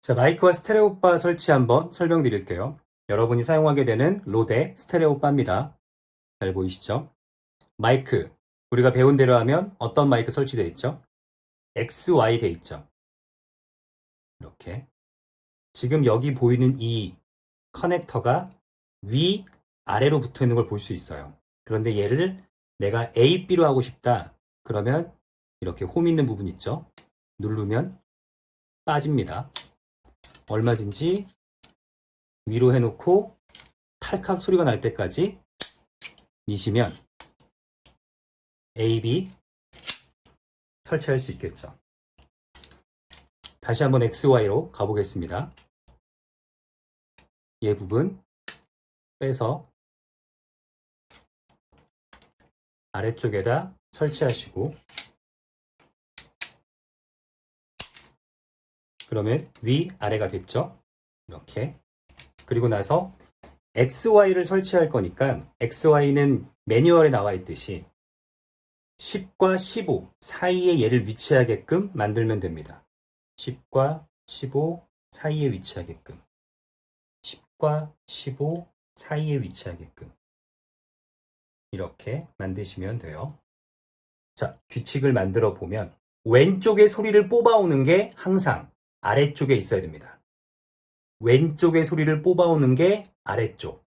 자, 마이크와 스테레오바 설치 한번 설명드릴게요. 여러분이 사용하게 되는 로데 스테레오바입니다. 잘 보이시죠? 마이크, 우리가 배운 대로 하면 어떤 마이크 설치되어 있죠? XY 돼 있죠. 이렇게. 지금 여기 보이는 이 커넥터가 위, 아래로 붙어 있는 걸 볼 수 있어요. 그런데 얘를 내가 A, B로 하고 싶다. 그러면 이렇게 홈 있는 부분 있죠? 누르면 빠집니다. 얼마든지 위로 해놓고 탈칵 소리가 날 때까지 미시면 A, B 설치할 수 있겠죠. 다시 한번 XY로 가보겠습니다. 얘 부분 빼서 아래쪽에다 설치하시고 그러면 위, 아래가 됐죠? 이렇게. 그리고 나서 XY를 설치할 거니까 XY는 매뉴얼에 나와 있듯이 10과 15 사이에 얘를 위치하게끔 만들면 됩니다. 10과 15 사이에 위치하게끔. 10과 15 사이에 위치하게끔. 이렇게 만드시면 돼요. 자, 규칙을 만들어 보면 왼쪽에 소리를 뽑아오는 게 항상 아래쪽에 있어야 됩니다. 왼쪽의 소리를 뽑아오는 게 아래쪽.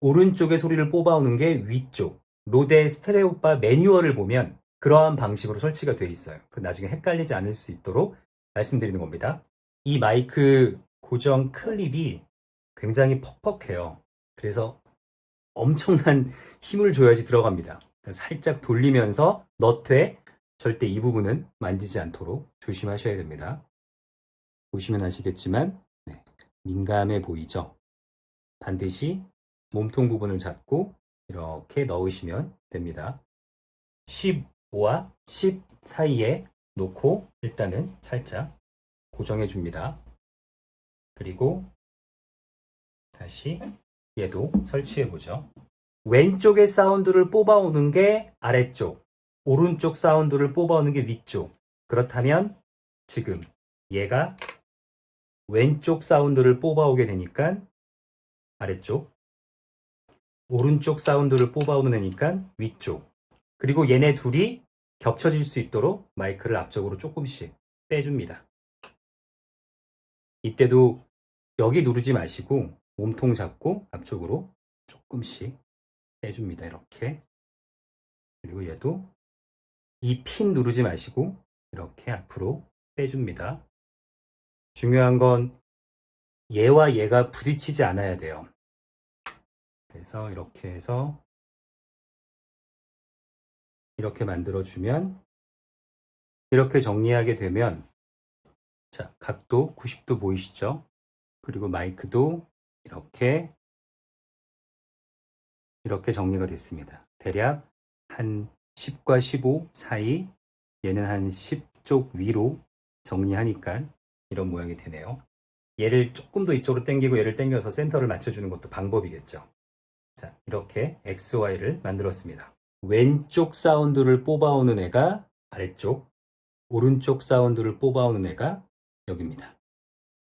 오른쪽의 소리를 뽑아오는 게 위쪽. 로데 스테레오바 매뉴얼을 보면 그러한 방식으로 설치가 되어 있어요. 그 나중에 헷갈리지 않을 수 있도록 말씀드리는 겁니다. 이 마이크 고정 클립이 굉장히 퍽퍽해요. 그래서 엄청난 힘을 줘야지 들어갑니다. 살짝 돌리면서 너트에 절대 이 부분은 만지지 않도록 조심하셔야 됩니다. 보시면 아시겠지만 네, 민감해 보이죠? 반드시 몸통 부분을 잡고 이렇게 넣으시면 됩니다. 15와 10 사이에 놓고 일단은 살짝 고정해 줍니다. 그리고 다시 얘도 설치해 보죠. 왼쪽의 사운드를 뽑아오는 게 아래쪽, 오른쪽 사운드를 뽑아오는 게 위쪽. 그렇다면 지금 얘가 왼쪽 사운드를 뽑아오게 되니까 아래쪽, 오른쪽 사운드를 뽑아오게되니까 위쪽. 그리고 얘네 둘이 겹쳐질 수 있도록 마이크를 앞쪽으로 조금씩 빼줍니다. 이때도 여기 누르지 마시고 몸통 잡고 앞쪽으로 조금씩 빼줍니다. 이렇게. 그리고 얘도 이 핀 누르지 마시고 이렇게 앞으로 빼줍니다. 중요한 건 얘와 얘가 부딪히지 않아야 돼요. 그래서 이렇게 해서 이렇게 만들어주면 이렇게 정리하게 되면 자 각도 90도 보이시죠? 그리고 마이크도 이렇게 이렇게 정리가 됐습니다. 대략 한 10과 15 사이 얘는 한 10쪽 위로 정리하니까 이런 모양이 되네요. 얘를 조금 더 이쪽으로 당기고 얘를 당겨서 센터를 맞춰주는 것도 방법이겠죠. 자, 이렇게 XY를 만들었습니다. 왼쪽 사운드를 뽑아오는 애가 아래쪽, 오른쪽 사운드를 뽑아오는 애가 여기입니다.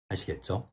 아시겠죠?